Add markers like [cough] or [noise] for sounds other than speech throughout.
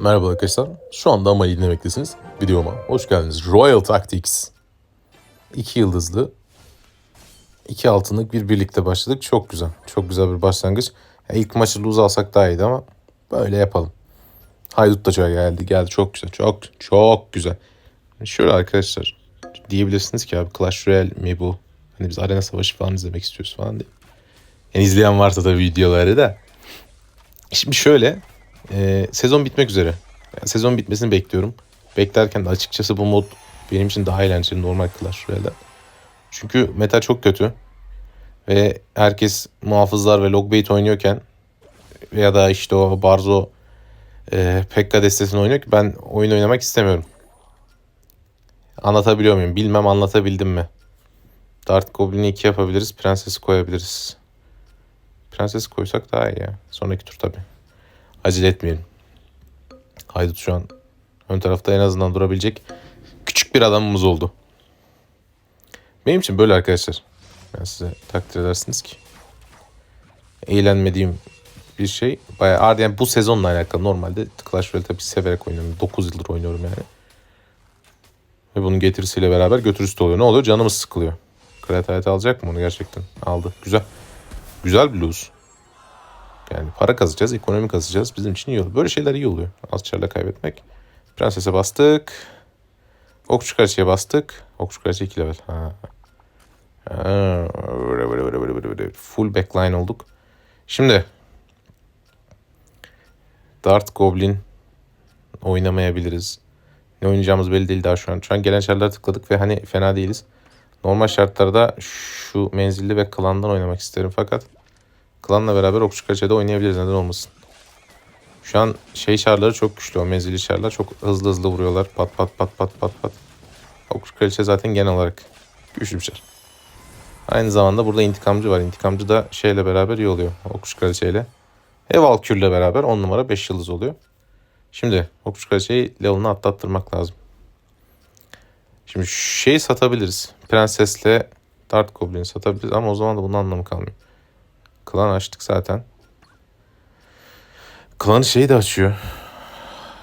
Merhaba arkadaşlar. Şu anda ama dinlemektesiniz. Videoma hoş geldiniz. Royal Tactics. İki yıldızlı. iki altınlık bir birlikte başladık. Çok güzel. Çok güzel bir başlangıç. Ya ilk maçı lose alsak daha iyiydi ama böyle yapalım. Haydut da geldi. Geldi çok güzel. Çok çok güzel. Şöyle arkadaşlar. Diyebilirsiniz ki abi Clash Royale mi bu? Hani biz arena savaşı falan izlemek istiyoruz falan diye. Yani izleyen varsa da videoları da. Şimdi şöyle e, sezon bitmek üzere. Yani sezon bitmesini bekliyorum. Beklerken de açıkçası bu mod benim için daha eğlenceli normal Clash Royale'den. Çünkü meta çok kötü. Ve herkes muhafızlar ve logbait oynuyorken ya da işte o Barzo e, Pekka destesini oynuyor ki ben oyun oynamak istemiyorum. Anlatabiliyor muyum? Bilmem anlatabildim mi? Dart Goblin'i 2 yapabiliriz. Prenses'i koyabiliriz. Prenses koysak daha iyi ya. Sonraki tur tabii. Acele etmeyelim. Haydut şu an ön tarafta en azından durabilecek küçük bir adamımız oldu. Benim için böyle arkadaşlar. Ben size takdir edersiniz ki. Eğlenmediğim bir şey. Bayağı yani bu sezonla alakalı. Normalde Clash Royale tabii severek oynuyorum. 9 yıldır oynuyorum yani. Ve bunun getirisiyle beraber götürüsü de oluyor. Ne oluyor? Canımız sıkılıyor. Kreativite alacak mı onu gerçekten? Aldı. Güzel. Güzel lose. Yani para kazacağız, ekonomi kazacağız. Bizim için iyi oluyor. Böyle şeyler iyi oluyor. Az çarla kaybetmek. Prenses'e bastık. Okçu Kraliçe'ye bastık. Okçu Kraliçe 2 level. Ha. Ha. Full backline olduk. Şimdi Dart Goblin oynamayabiliriz. Ne oynayacağımız belli değil daha şu an. Şu an gelen şartlara tıkladık ve hani fena değiliz. Normal şartlarda şu menzilli ve klandan oynamak isterim fakat klanla beraber okçu kraliçede oynayabiliriz neden olmasın. Şu an şey şarları çok güçlü o menzilli şarlar çok hızlı hızlı vuruyorlar pat pat pat pat pat pat. Okçu kraliçe zaten genel olarak güçlü bir şar. Aynı zamanda burada intikamcı var. İntikamcı da şeyle beraber iyi oluyor. Okçu kraliçeyle. Ve Valkür'le beraber 10 numara 5 yıldız oluyor. Şimdi okçu kraliçeyi level'ını atlattırmak lazım. Şimdi şey satabiliriz. Prensesle Dart Goblin'i satabiliriz ama o zaman da bunun anlamı kalmıyor. Klan açtık zaten. Klan şeyi de açıyor.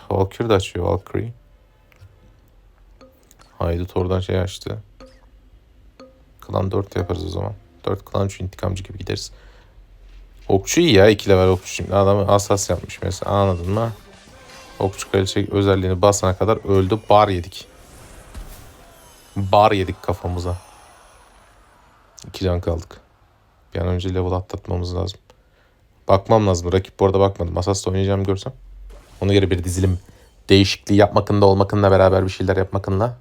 Valkyrie de açıyor Valkyrie. Haydut oradan şey açtı. Klan 4 yaparız o zaman. 4 klan 3 intikamcı gibi gideriz. Okçu iyi ya 2 level okçu şimdi. Adamı asas yapmış mesela anladın mı? Okçu kraliçe özelliğini basana kadar öldü. Bar yedik. Bar yedik kafamıza. İki can kaldık. Bir an önce level atlatmamız lazım. Bakmam lazım. Rakip bu arada bakmadım. Asas'ta oynayacağımı görsem. Ona göre bir dizilim değişikliği yapmakında olmakınla beraber bir şeyler yapmakınla.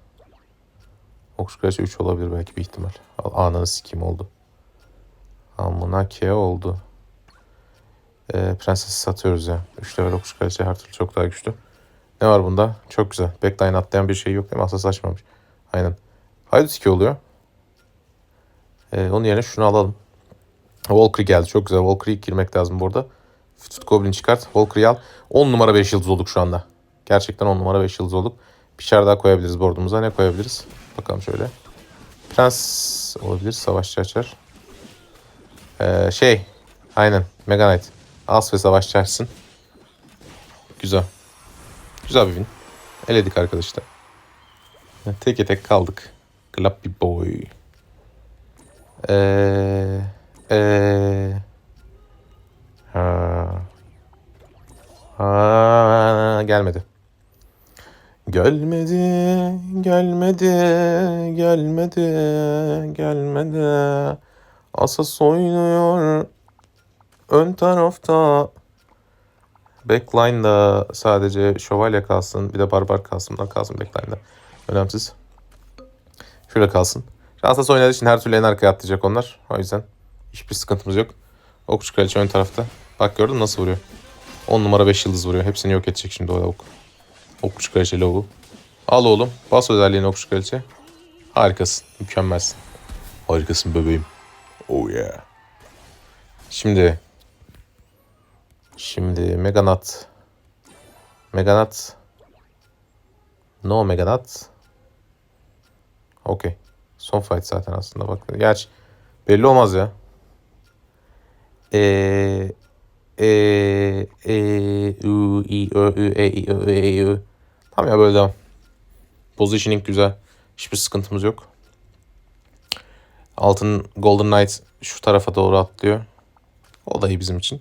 Kraliçe 3 olabilir belki bir ihtimal. Ananı sikim oldu. Amına ke oldu. Ee, Prenses'i satıyoruz ya. 3 level Kraliçe her türlü çok daha güçlü. Ne var bunda? Çok güzel. Backline atlayan bir şey yok değil mi? Asas açmamış. Aynen. Haydut 2 oluyor. Ee, onun yerine şunu alalım. Valkyrie geldi. Çok güzel. Valkyrie girmek lazım burada. Fütüt Goblin çıkart. Valkyrie al. 10 numara 5 yıldız olduk şu anda. Gerçekten 10 numara 5 yıldız olduk. Bir şer daha koyabiliriz boardumuza. Ne koyabiliriz? Bakalım şöyle. Prens olabilir. Savaşçı açar. Ee, şey. Aynen. Mega Knight. As ve savaşçı açsın. Güzel. Güzel bir win. Eledik arkadaşlar. Tek tek kaldık. Clappy boy. Eee... Eee... Ha. Ha, gelmedi. Gelmedi, gelmedi, gelmedi, gelmedi. Asas oynuyor ön tarafta. Backline'da sadece şövalye kalsın. Bir de barbar kalsın. Bunlar kalsın backline'da. Önemsiz. Şöyle kalsın. Asas oynadığı için her türlü en arkaya atlayacak onlar. O yüzden hiçbir sıkıntımız yok. Okçu kraliçe ön tarafta. Bak gördün nasıl vuruyor. 10 numara 5 yıldız vuruyor. Hepsini yok edecek şimdi o lavuk. Okçu kraliçe lavuğu. Al oğlum. Bas özelliğini okçu kraliçe. Harikasın. Mükemmelsin. Harikasın bebeğim. Oh yeah. Şimdi. Şimdi Meganat. Meganat. No Meganat. Okey. Son fight zaten aslında bak. Gerçi belli olmaz ya. Ee, E, E, U, I, Ö, Ü, E, I, Ö, E, Ü. Tamam ya böyle devam. Positioning güzel. Hiçbir sıkıntımız yok. Altın Golden Knight şu tarafa doğru atlıyor. O da iyi bizim için.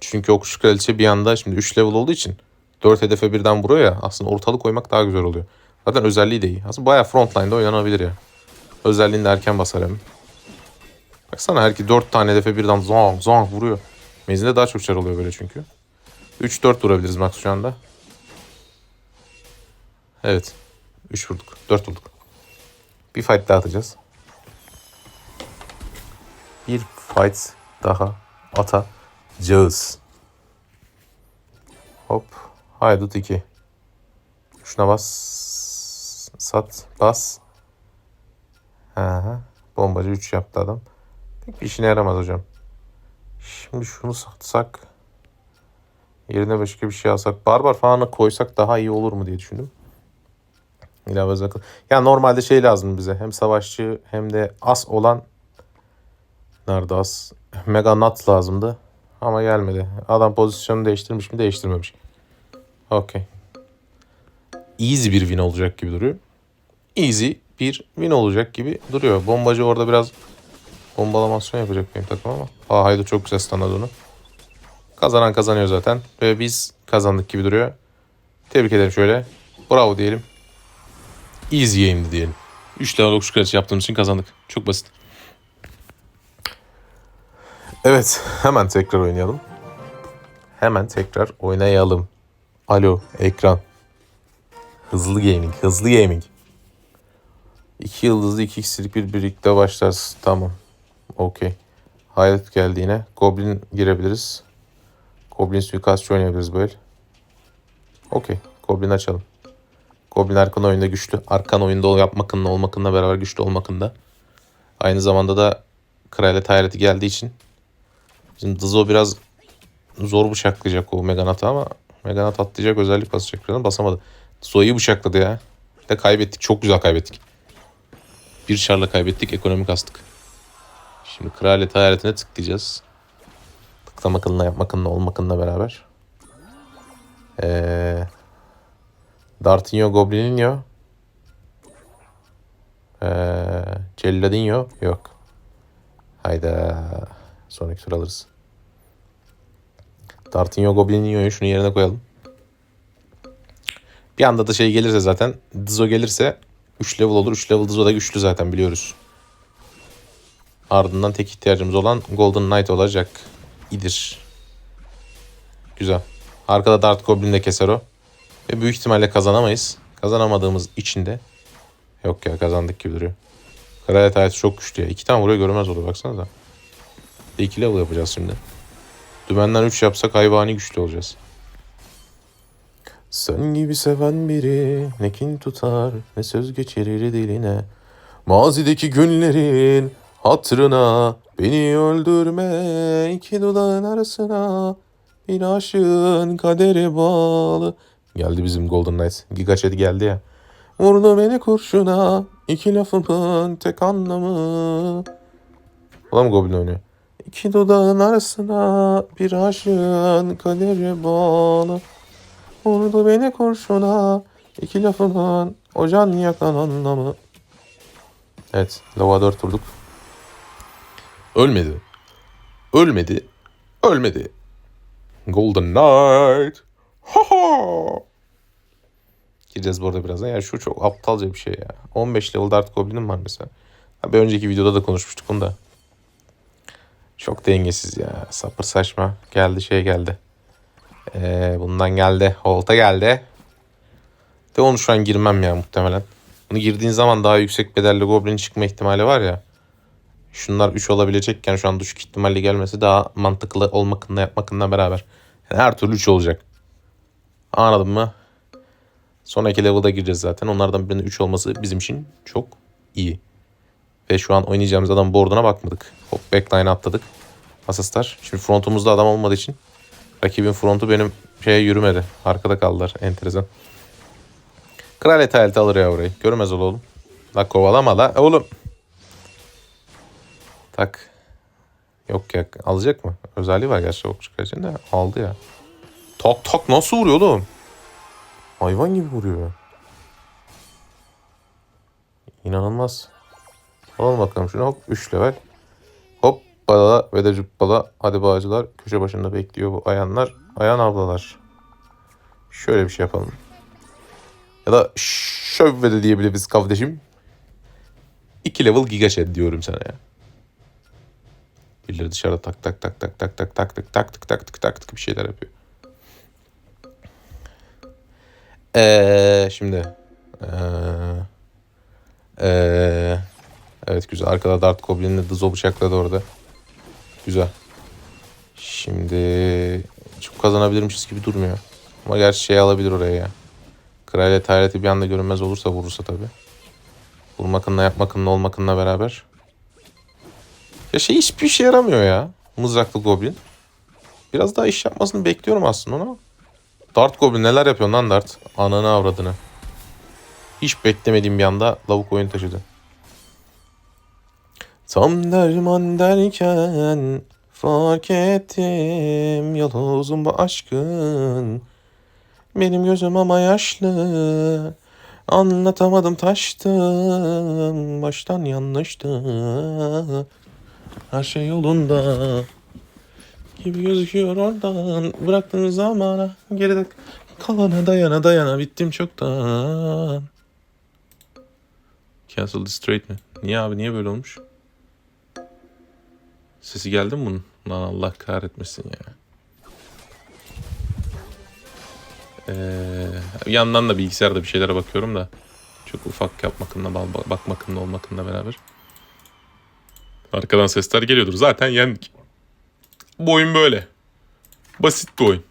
Çünkü okçu kraliçe bir anda şimdi 3 level olduğu için 4 hedefe birden vuruyor ya aslında ortalık koymak daha güzel oluyor. Zaten özelliği de iyi. Aslında bayağı frontline'da oynanabilir ya. Özelliğini de erken basar hem. Baksana her iki 4 tane hedefe birden zong zong vuruyor. Menzilde daha çok çar oluyor böyle çünkü. 3-4 vurabiliriz max şu anda. Evet. 3 vurduk. 4 vurduk. Bir fight daha atacağız. Bir fight daha atacağız. Hop. Haydut 2. Şuna bas. Sat. Bas. Aha. Bombacı 3 yaptı adam. Pek işine yaramaz hocam. Şimdi şunu satsak. Yerine başka bir şey alsak. Barbar falan koysak daha iyi olur mu diye düşündüm. İlave kıl- Ya normalde şey lazım bize. Hem savaşçı hem de as olan Nerede as? Mega Nut lazımdı. Ama gelmedi. Adam pozisyonu değiştirmiş mi? Değiştirmemiş. Okey. Easy bir win olacak gibi duruyor. Easy bir win olacak gibi duruyor. Bombacı orada biraz bombalamasyon yapacak benim takım ama. Aa Haydo çok güzel standart onu. Kazanan kazanıyor zaten. Ve biz kazandık gibi duruyor. Tebrik ederim şöyle. Bravo diyelim. Easy game'di diyelim. 3 level okçu kraliçe yaptığımız için kazandık. Çok basit. Evet, hemen tekrar oynayalım. Hemen tekrar oynayalım. Alo, ekran. Hızlı gaming, hızlı gaming. İki yıldızlı iki kişilik bir birlikte başlarız. Tamam. Okey. Hayalet geldi yine. Goblin girebiliriz. Goblin suikastçı oynayabiliriz böyle. Okey. Goblin açalım. Goblin arkan oyunda güçlü. Arkan oyunda yapmakınla olmakınla beraber güçlü olmakında. Aynı zamanda da kraliyet hayaleti geldiği için Bizim Dızo biraz zor bıçaklayacak o Meganat'ı ama Meganat atlayacak özellik basacak biraz basamadı. Dızo'yu bıçakladı ya. De kaybettik. Çok güzel kaybettik. Bir şarla kaybettik. Ekonomi kastık. Şimdi kraliyet hayaletine tıklayacağız. Tıklama kılına yapma kılına olma kılına beraber. Ee, Dartinho Goblininho. Ee, Celladinho yok. Hayda. Sonraki tur alırız. Dartinho Goblininho'yu şunu yerine koyalım. Bir anda da şey gelirse zaten Dizo gelirse 3 level olur. 3 level Dizo da güçlü zaten biliyoruz. Ardından tek ihtiyacımız olan Golden Knight olacak. İdir. Güzel. Arkada Dart Goblin de keser o. Ve büyük ihtimalle kazanamayız. Kazanamadığımız için de yok ya kazandık gibi duruyor. Kraliyet hayatı çok güçlü ya. İki tane vuruyor görmez olur baksanıza. 2 level yapacağız şimdi. Dümenden 3 yapsak hayvani güçlü olacağız. Sen gibi seven biri ne kin tutar ne söz geçirir diline. Mazideki günlerin hatırına beni öldürme iki dudağın arasına bir aşığın kaderi bağlı. Geldi bizim Golden Knight. Giga Chat geldi ya. Vurdu beni kurşuna iki lafımın tek anlamı. Ulan Goblin oynuyor? İki dudağın arasına bir aşığın kaderi bağlı. Vurdu beni kurşuna iki lafımın o can yakan anlamı. Evet, lava 4 vurduk. Ölmedi. Ölmedi. Ölmedi. Golden Knight. Ha ha. Gireceğiz bu arada birazdan. Ya şu çok aptalca bir şey ya. 15 level Dart Goblin'im var mesela. Ha, Bir önceki videoda da konuşmuştuk bunu da. Çok dengesiz ya. Sapır saçma. Geldi şey geldi. Ee, bundan geldi. Holt'a geldi. De onu şu an girmem ya muhtemelen. Bunu girdiğin zaman daha yüksek bedelli Goblin çıkma ihtimali var ya. Şunlar 3 olabilecekken şu an düşük ihtimalle gelmesi daha mantıklı olmakında yapmakında beraber. Yani her türlü 3 olacak. Anladın mı? Sonraki level'da gireceğiz zaten. Onlardan birinin 3 olması bizim için çok iyi. Ve şu an oynayacağımız adam board'una bakmadık. Hop backline atladık. Asistar. Şimdi frontumuzda adam olmadığı için rakibin frontu benim şeye yürümedi. Arkada kaldılar. Enteresan. Kraliyet hayaleti alır ya orayı. Görmez ol oğlum. La kovalama la. Oğlum. Tak. Yok ya alacak mı? Özelliği var gerçi okçu kalecinin de aldı ya. Tak tak nasıl vuruyor oğlum? Hayvan gibi vuruyor. İnanılmaz. Alalım bakalım şunu hop 3 level. Hop balala ve de cübbala. Hadi bağcılar köşe başında bekliyor bu ayanlar. Ayan ablalar. Şöyle bir şey yapalım. Ya da şöyle de diyebiliriz kardeşim. 2 level giga chat diyorum sana ya. Birileri dışarıda tak tak tak tak tak tak tak tak tak tak tak tak tak tak bir şeyler yapıyor. Eee şimdi eee eee evet güzel arkada Dart Goblin'le Dızo bıçakladı orada. Güzel. Şimdi çok kazanabilirmişiz gibi durmuyor. Ama gerçi şey alabilir oraya ya. Kraliyet hayreti bir anda görünmez olursa vurursa tabii. Vurmakınla yapmakınla olmakınla beraber. Ya şey hiçbir işe yaramıyor ya. Mızraklı Goblin. Biraz daha iş yapmasını bekliyorum aslında ona. Dart Goblin neler yapıyorsun lan Dart? Ananı avradını. Hiç beklemediğim bir anda lavuk oyun taşıdı. Tam derman derken fark ettim yoluzun bu aşkın. Benim gözüm ama yaşlı. Anlatamadım taştım. Baştan yanlıştı. Her şey yolunda. Gibi gözüküyor oradan. Bıraktığın zamana. Geride kalana dayana dayana. Bittim çoktan. Cancel the straight mi? Niye abi niye böyle olmuş? Sesi geldi mi bunun? Lan Allah kahretmesin ya. Ee, bir yandan da bilgisayarda bir şeylere bakıyorum da. Çok ufak yapmakınla, bakmakınla, olmakınla beraber. Arkadan sesler geliyordur. Zaten yendik. Bu oyun böyle. Basit bir oyun.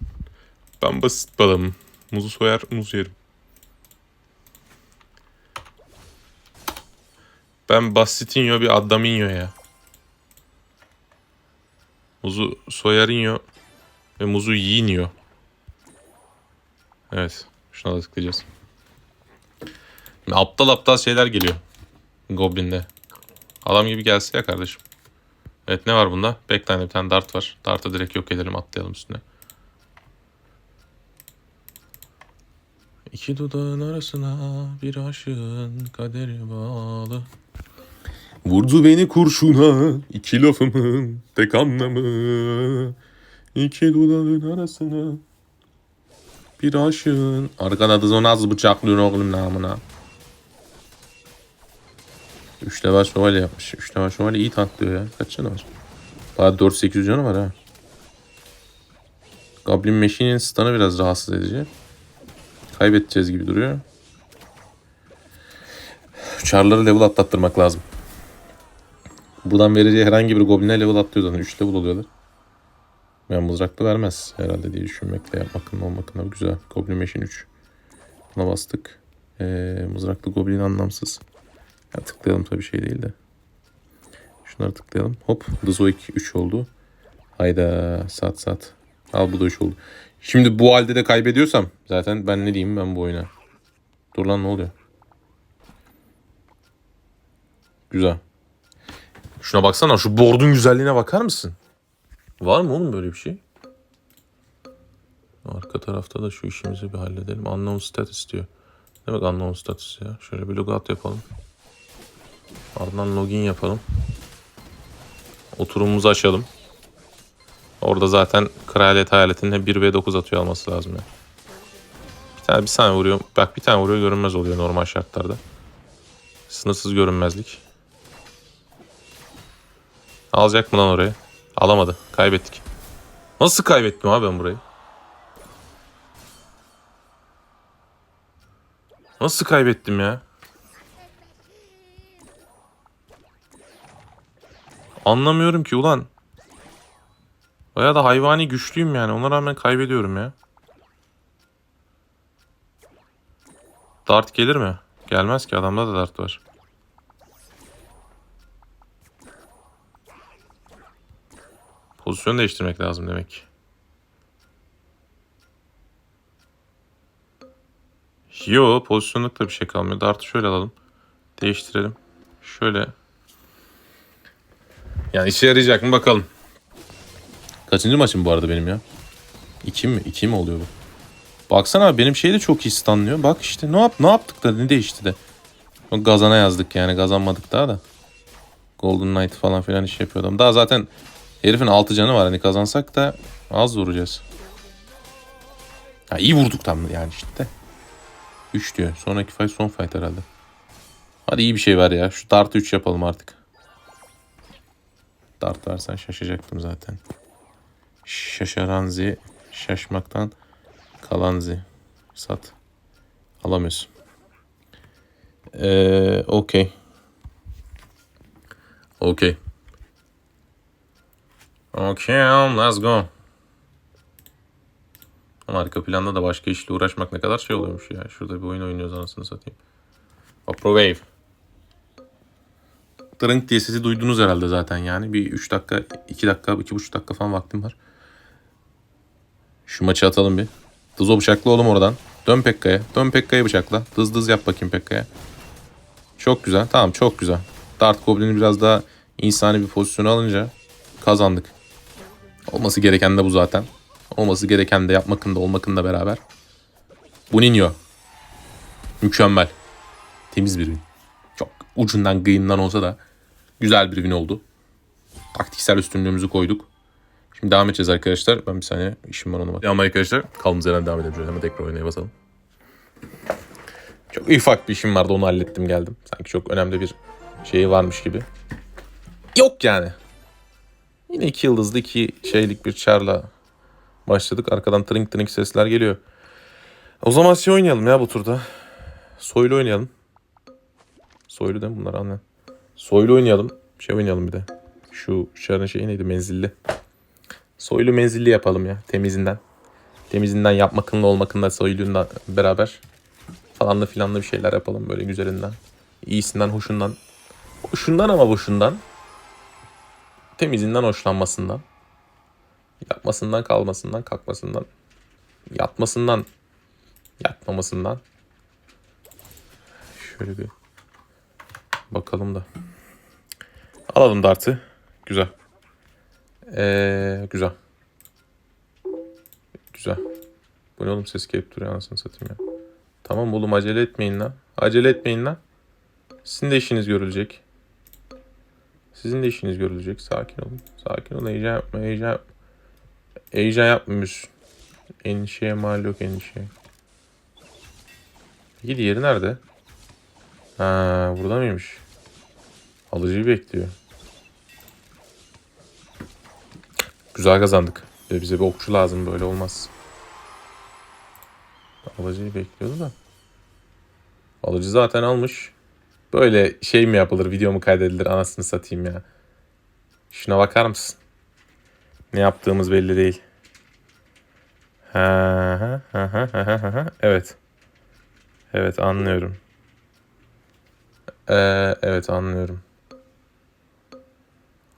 Ben basit bir adamım. Muzu soyar, muz yerim. Ben basitinho bir adaminho ya. Muzu soyarinho ve muzu yiyinho. Evet. Şuna da tıklayacağız. Aptal aptal şeyler geliyor. Goblin'de. Adam gibi gelse ya kardeşim. Evet ne var bunda? Backline'de bir tane dart var. Dart'ı direkt yok edelim atlayalım üstüne. İki dudağın arasına bir aşığın kaderi bağlı. Vurdu beni kurşuna iki lafımın tek anlamı. İki dudağın arasına bir aşığın. Arkana da az bıçaklıyor oğlum namına. Üç level şövalye yapmış. Üç level şövalye iyi tanklıyor ya. Kaç canı var? Daha 4-800 canı var ha. Goblin Machine'in stun'ı biraz rahatsız edici. Kaybedeceğiz gibi duruyor. Char'ları level atlattırmak lazım. Buradan vereceği herhangi bir goblin'e level atlıyor zaten. 3 level oluyorlar. Ben mızraklı vermez herhalde diye düşünmekle yapmakın olmakın da güzel. Goblin Machine 3. Buna bastık. Ee, mızraklı goblin anlamsız. Ya tıklayalım tabii şey değil de. Şunları tıklayalım. Hop. Dızo 2 3 oldu. Hayda sat sat. Al bu da 3 oldu. Şimdi bu halde de kaybediyorsam zaten ben ne diyeyim ben bu oyuna. Dur lan ne oluyor? Güzel. Şuna baksana şu board'un güzelliğine bakar mısın? Var mı oğlum böyle bir şey? Arka tarafta da şu işimizi bir halledelim. Unknown status diyor. Ne demek unknown status ya? Şöyle bir logout yapalım. Ardından login yapalım. Oturumumuzu açalım. Orada zaten kraliyet hayaletinin 1 v 9 atıyor alması lazım ya. Bir tane bir saniye vuruyor. Bak bir tane vuruyor görünmez oluyor normal şartlarda. Sınırsız görünmezlik. Alacak mı lan orayı? Alamadı. Kaybettik. Nasıl kaybettim abi ben burayı? Nasıl kaybettim ya? Anlamıyorum ki ulan. Baya da hayvani güçlüyüm yani. Ona rağmen kaybediyorum ya. Dart gelir mi? Gelmez ki adamda da dart var. Pozisyon değiştirmek lazım demek. Yo pozisyonlukta bir şey kalmıyor. Dart'ı şöyle alalım. Değiştirelim. Şöyle. Yani işe yarayacak mı bakalım. Kaçıncı maçım bu arada benim ya? İki mi? İki mi oluyor bu? Baksana abi benim şey de çok iyi stunlıyor. Bak işte ne yap ne yaptık da ne değişti de. Gazana yazdık yani kazanmadık daha da. Golden Knight falan filan iş yapıyordum. Daha zaten herifin altı canı var. Hani kazansak da az vuracağız. Ya iyi vurduk tam yani işte. 3 diyor. Sonraki fight son fight herhalde. Hadi iyi bir şey ver ya. Şu dart 3 yapalım artık. Dart versen şaşacaktım zaten. Şaşaranzi. Şaşmaktan kalanzi. Sat. Alamıyorsun. Ee, okey. Okey. Okay, let's go. Ama arka planda da başka işle uğraşmak ne kadar şey oluyormuş ya. Şurada bir oyun oynuyoruz anasını satayım. Vaporwave. Tırınk diye sesi duydunuz herhalde zaten yani. Bir 3 dakika, 2 dakika, 2,5 dakika falan vaktim var. Şu maçı atalım bir. Dızo bıçakla oğlum oradan. Dön Pekka'ya. Dön Pekka'ya bıçakla. Dız dız yap bakayım Pekka'ya. Çok güzel. Tamam çok güzel. Dart Goblin'i biraz daha insani bir pozisyona alınca kazandık. Olması gereken de bu zaten. Olması gereken de yapmakın da olmakın da beraber. Buninho. Mükemmel. Temiz bir win. Çok ucundan kıyından olsa da güzel bir win oldu. Taktiksel üstünlüğümüzü koyduk. Şimdi devam edeceğiz arkadaşlar. Ben bir saniye işim var ona bak. Devam arkadaşlar. Kaldığımız yerden devam. Şöyle hemen tekrar oynaya basalım. Çok ufak bir işim vardı onu hallettim geldim. Sanki çok önemli bir şey varmış gibi. Yok yani. Yine iki yıldızlı iki şeylik bir çarla başladık. Arkadan trink trink sesler geliyor. O zaman şey oynayalım ya bu turda. Soylu oynayalım. Soylu değil mi bunlar anne? Soylu oynayalım. Şey oynayalım bir de. Şu çarın şeyi neydi menzilli. Soylu menzilli yapalım ya temizinden. Temizinden yapmakınla olmakınla soyluyla beraber falanlı filanlı bir şeyler yapalım böyle güzelinden. İyisinden, hoşundan. Hoşundan ama boşundan. Temizinden, hoşlanmasından. Yapmasından, kalmasından, kalkmasından. Yatmasından, yatmamasından. Şöyle bir bakalım da. Alalım dartı. Güzel. Ee, güzel. Güzel. Bu ne oğlum ses gelip duruyor anasını satayım ya. Tamam oğlum acele etmeyin lan. Acele etmeyin lan. Sizin de işiniz görülecek. Sizin de işiniz görülecek. Sakin olun. Sakin olun. Heyecan yapma. Heyecan yapma. Heyecan yapmıyorsun. Endişeye mal yok endişeye. Peki diğeri nerede? Ha burada mıymış? Alıcıyı bekliyor. Güzel kazandık. Ve bize bir okçu lazım böyle olmaz. Alıcıyı bekliyordu da. Alıcı zaten almış. Böyle şey mi yapılır, video mu kaydedilir anasını satayım ya. Şuna bakar mısın? Ne yaptığımız belli değil. Ha, ha, ha, ha, ha, ha. Evet. Evet anlıyorum. Ee, evet anlıyorum.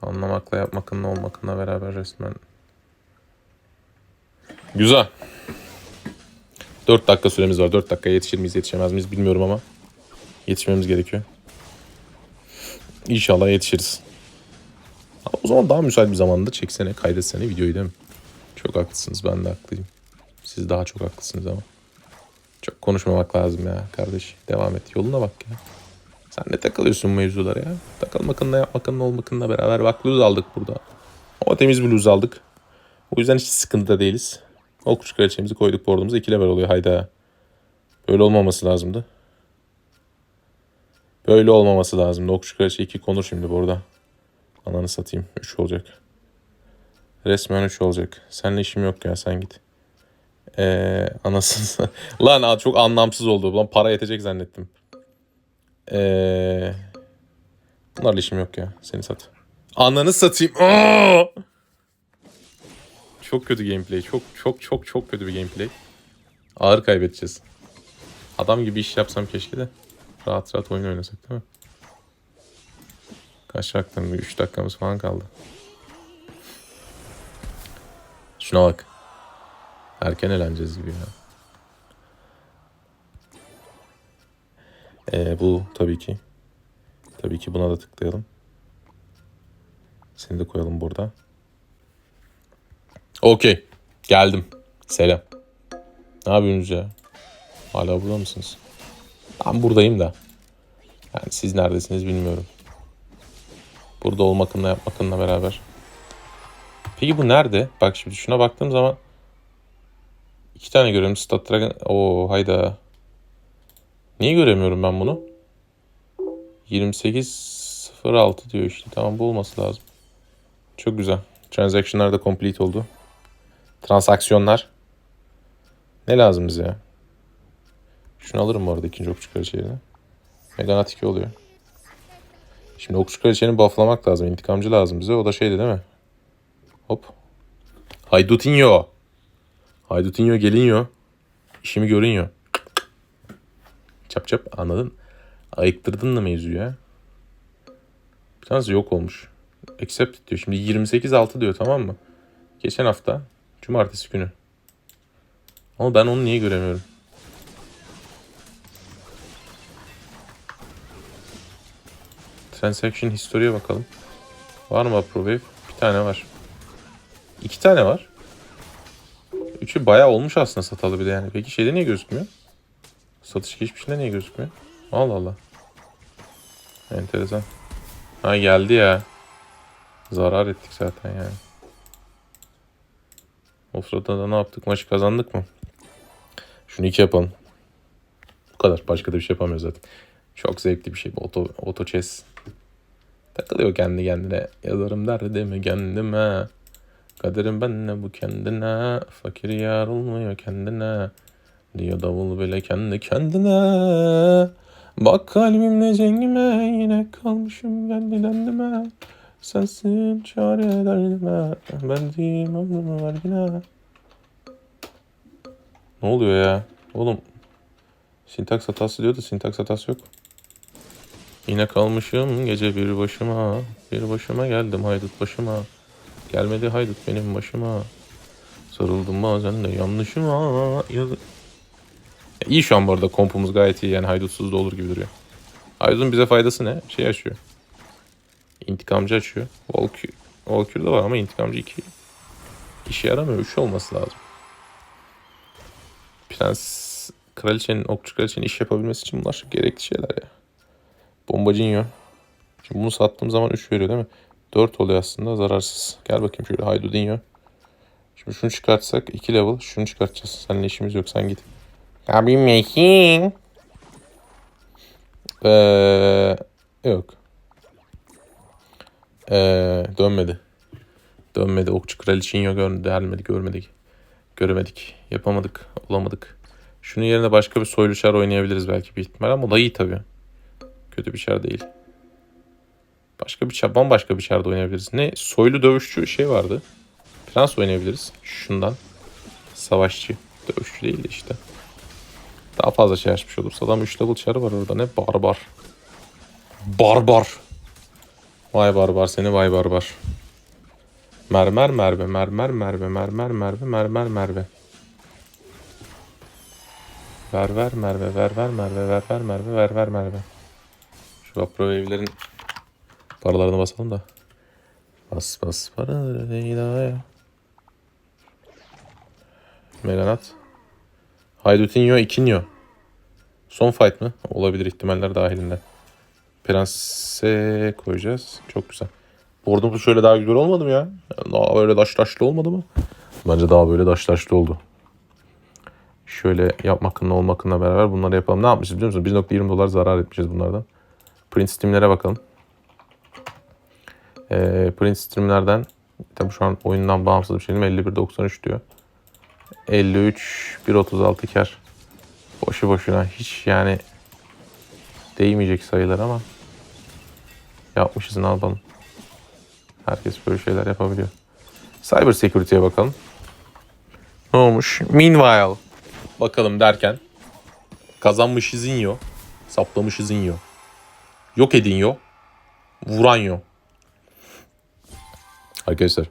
Anlamakla yapmakınla olmakınla beraber resmen. Güzel. 4 dakika süremiz var. 4 dakika yetişir miyiz yetişemez miyiz bilmiyorum ama yetişmemiz gerekiyor. İnşallah yetişiriz. O zaman daha müsait bir zamanda çeksene, kaydetsene videoyu değil mi? Çok haklısınız. Ben de haklıyım. Siz daha çok haklısınız ama. Çok konuşmamak lazım ya kardeş. Devam et. Yoluna bak ya. Sen ne takılıyorsun mevzulara ya? Takılmakınla yapmakınla olmakınla beraber bak lose aldık burada. Ama temiz lose aldık. O yüzden hiç sıkıntıda değiliz. Okçu kraliçemizi koyduk boardumuza. 2 level oluyor hayda. Böyle olmaması lazımdı. Böyle olmaması lazımdı. Okçu kraliçe 2 konur şimdi burada. Ananı satayım. 3 olacak. Resmen 3 olacak. Seninle işim yok ya sen git. Ee, anasını [laughs] Lan çok anlamsız oldu. Lan para yetecek zannettim. Ee, bunlarla işim yok ya. Seni sat. Ananı satayım. Aa! Çok kötü gameplay. Çok çok çok çok kötü bir gameplay. Ağır kaybedeceğiz. Adam gibi iş yapsam keşke de. Rahat rahat oyun oynasak değil mi? Kaç dakika? 3 dakikamız falan kaldı. Şuna bak. Erken eğleneceğiz gibi ya. Ee, bu tabii ki. Tabii ki buna da tıklayalım. Seni de koyalım burada. Okey. Geldim. Selam. Ne yapıyorsunuz ya? Hala burada mısınız? Ben buradayım da. Yani siz neredesiniz bilmiyorum. Burada olmakınla yapmakınla beraber. Peki bu nerede? Bak şimdi şuna baktığım zaman iki tane görüyorum. Stat Dragon. Oo hayda. Niye göremiyorum ben bunu? 28.06 diyor işte. Tamam bu olması lazım. Çok güzel. Transaction'lar da complete oldu. Transaksiyonlar. Ne lazım bize ya? Şunu alırım bu arada ikinci okçu kraliçeyle. Meganat 2 oluyor. Şimdi okçu kraliçeni bufflamak lazım. İntikamcı lazım bize. O da şeydi değil mi? Hop. Haydutinho. Haydutinho gelinyo. İşimi görünüyor. Çap çap anladın. Ayıktırdın mı mevzuyu ya? Bir tanesi yok olmuş. Accept diyor. Şimdi 28.6 diyor tamam mı? Geçen hafta. Cumartesi günü. Ama ben onu niye göremiyorum? Transaction history'e bakalım. Var mı approve? Bir tane var. İki tane var. Üçü bayağı olmuş aslında satalı bir de yani. Peki şeyde niye gözükmüyor? Satış geçmişinde niye gözükmüyor? Allah Allah. Enteresan. Ha geldi ya. Zarar ettik zaten yani. O sırada da ne yaptık? Maçı kazandık mı? Şunu iki yapalım. Bu kadar. Başka da bir şey yapamıyoruz zaten. Çok zevkli bir şey bu auto, auto chess. Takılıyor kendi kendine. Yazarım derdimi kendime. Kaderim benle bu kendine. Fakir yar olmuyor kendine. Diyor davul bile kendi kendine. Bak kalbimle cengime. Yine kalmışım kendi kendime. Sensin çare derdime. Ben diyeyim ömrümü vergine. Ne oluyor ya? Oğlum. Sintaks hatası diyor da sintaks hatası yok. Yine kalmışım gece bir başıma. Bir başıma geldim haydut başıma. Gelmedi haydut benim başıma. Sarıldım bazen de yanlışıma. Yaz- Ya İyi şu an bu arada kompumuz gayet iyi yani haydutsuz da olur gibi duruyor. Haydut'un bize faydası ne? Şey açıyor. İntikamcı açıyor. Valkyrie, Valkyrie de var ama intikamcı 2 işe yaramıyor. 3 olması lazım. Prens kraliçenin, okçu kraliçenin iş yapabilmesi için bunlar gerekli şeyler ya. Bombacınyo. Şimdi bunu sattığım zaman 3 veriyor değil mi? 4 oluyor aslında zararsız. Gel bakayım şöyle Haydudinho. Şimdi şunu çıkartsak 2 level. Şunu çıkartacağız. Seninle işimiz yok sen git. Abi mekin. Ee, yok. Ee, dönmedi. Dönmedi. Okçu kraliçinho gör gelmedi görmedik. Göremedik. Yapamadık. Olamadık. Şunun yerine başka bir soylu çar oynayabiliriz belki bir ihtimal ama o da iyi tabii. Kötü bir çar değil. Başka bir çar, bambaşka bir çar da oynayabiliriz. Ne? Soylu dövüşçü şey vardı. Prens oynayabiliriz. Şundan. Savaşçı. Dövüşçü değil de işte. Daha fazla şey açmış olursa adam 3 level çarı var orada. Ne? Barbar. Barbar. Vay barbar seni vay barbar. Mermer merve, mermer merve, mermer merve, mermer merve. Ver ver merve, ver ver merve, ver ver merve, ver ver merve. Şu Vapro evlerin paralarını basalım da. Bas bas paraları Leyla'ya. Meganat. Haydutinho, Ikinho. Son fight mı? Olabilir ihtimaller dahilinde. Prens'e koyacağız. Çok güzel. Board'umuz şöyle daha güzel olmadı mı ya? Daha böyle daş taşlı olmadı mı? Bence daha böyle daş taşlı oldu. Şöyle yapmakınla olmakınla beraber bunları yapalım. Ne yapmışız biliyor musun? 1.20 dolar zarar etmişiz bunlardan. Print streamlere bakalım. Ee, print streamlerden tabii şu an oyundan bağımsız bir şey değil mi? 51.93 diyor. 53 1.36 kar. Boşu boşuna hiç yani değmeyecek sayılar ama yapmışız ne yapalım. Herkes böyle şeyler yapabiliyor. Cyber security'ye bakalım. Ne olmuş? Meanwhile bakalım derken kazanmışız inyo. Saplamışız inyo. Yok edin yo. Vuran yo. Arkadaşlar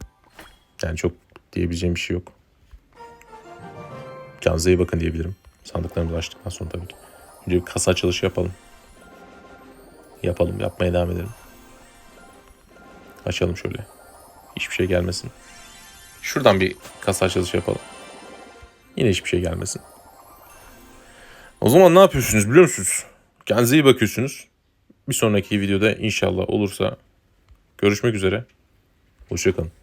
yani çok diyebileceğim bir şey yok. Canınıza iyi bakın diyebilirim. Sandıklarımızı açtıktan sonra tabii ki. Önce bir kasa açılışı yapalım. Yapalım. Yapmaya devam edelim. Açalım şöyle. Hiçbir şey gelmesin. Şuradan bir kasa açılışı yapalım. Yine hiçbir şey gelmesin. O zaman ne yapıyorsunuz biliyor musunuz? Kendinize iyi bakıyorsunuz. Bir sonraki videoda inşallah olursa görüşmek üzere. Hoşçakalın.